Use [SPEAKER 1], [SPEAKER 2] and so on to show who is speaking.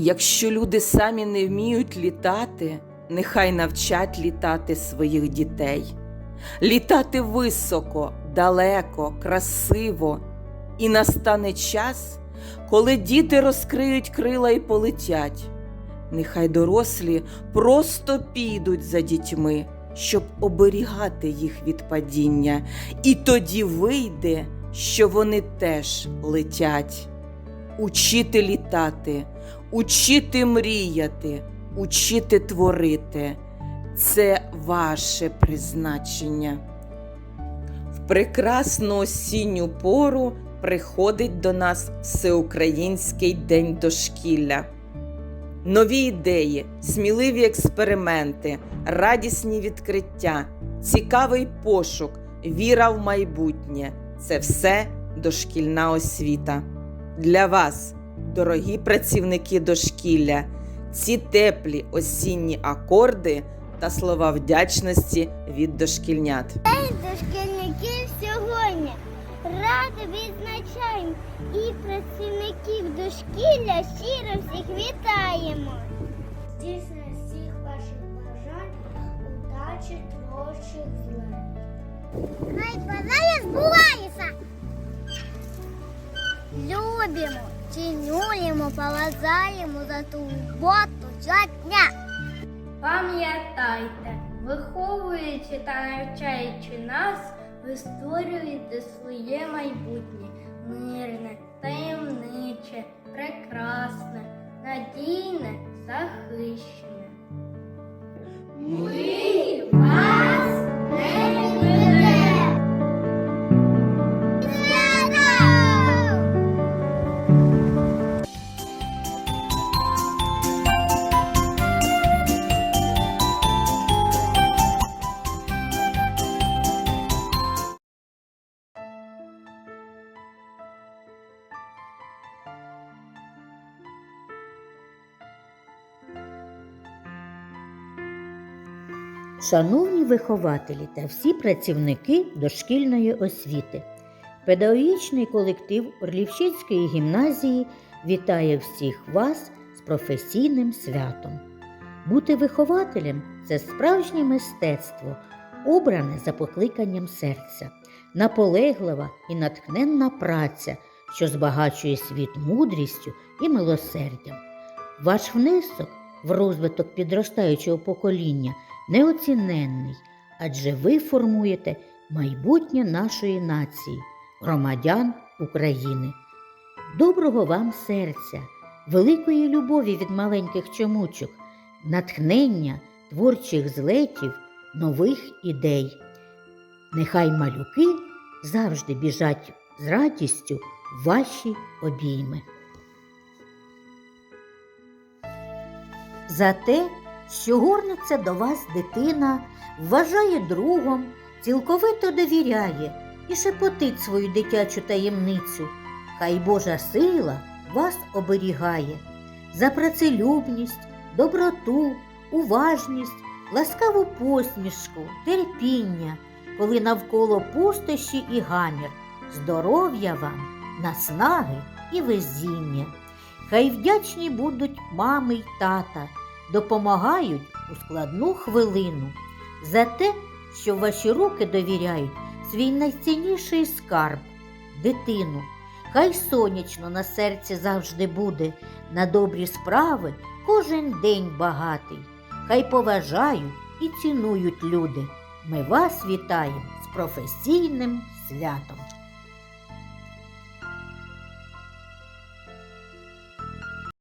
[SPEAKER 1] Якщо люди самі не вміють літати, нехай навчать літати своїх дітей, літати високо, далеко, красиво. І настане час, коли діти розкриють крила і полетять. Нехай дорослі просто підуть за дітьми, щоб оберігати їх від падіння, і тоді вийде, що вони теж летять. Учити літати, учити мріяти, учити творити це ваше призначення. В прекрасну осінню пору приходить до нас Всеукраїнський день дошкілля. Нові ідеї, сміливі експерименти, радісні відкриття, цікавий пошук, віра в майбутнє це все дошкільна освіта. Для вас, дорогі працівники дошкілля, ці теплі осінні акорди та слова вдячності від дошкільнят.
[SPEAKER 2] Дошкільників сьогодні ради відзначаємо і працівників дошкілля щиро всіх вітаємо. Здійснення всіх ваших бажань, удачі, творчих зле. Хай бажання збувається. Любимо, цінуємо, поважаємо за ту роботу щодня.
[SPEAKER 3] Пам'ятайте, виховуючи та навчаючи нас, ви створюєте своє майбутнє мирне, таємниче, прекрасне, надійне, захищене.
[SPEAKER 4] Шановні вихователі та всі працівники дошкільної освіти, педагогічний колектив Орлівщицької гімназії вітає всіх вас з професійним святом. Бути вихователем це справжнє мистецтво, обране за покликанням серця, наполеглива і натхненна праця, що збагачує світ мудрістю і милосердям. Ваш внесок в розвиток підростаючого покоління неоціненний, адже ви формуєте майбутнє нашої нації, громадян України. Доброго вам серця, великої любові від маленьких чомучок, натхнення творчих злетів, нових ідей. Нехай малюки завжди біжать з радістю ваші обійми. За те, що горниться до вас дитина, вважає другом, цілковито довіряє і шепотить свою дитячу таємницю. Хай Божа сила вас оберігає за працелюбність, доброту, уважність, ласкаву посмішку, терпіння, коли навколо пустощі і гамір, здоров'я вам, наснаги і везіння. Хай вдячні будуть мами й тата, допомагають у складну хвилину за те, що ваші руки довіряють свій найцінніший скарб дитину. Хай сонячно на серці завжди буде, на добрі справи кожен день багатий. Хай поважають і цінують люди. Ми вас вітаємо з професійним святом.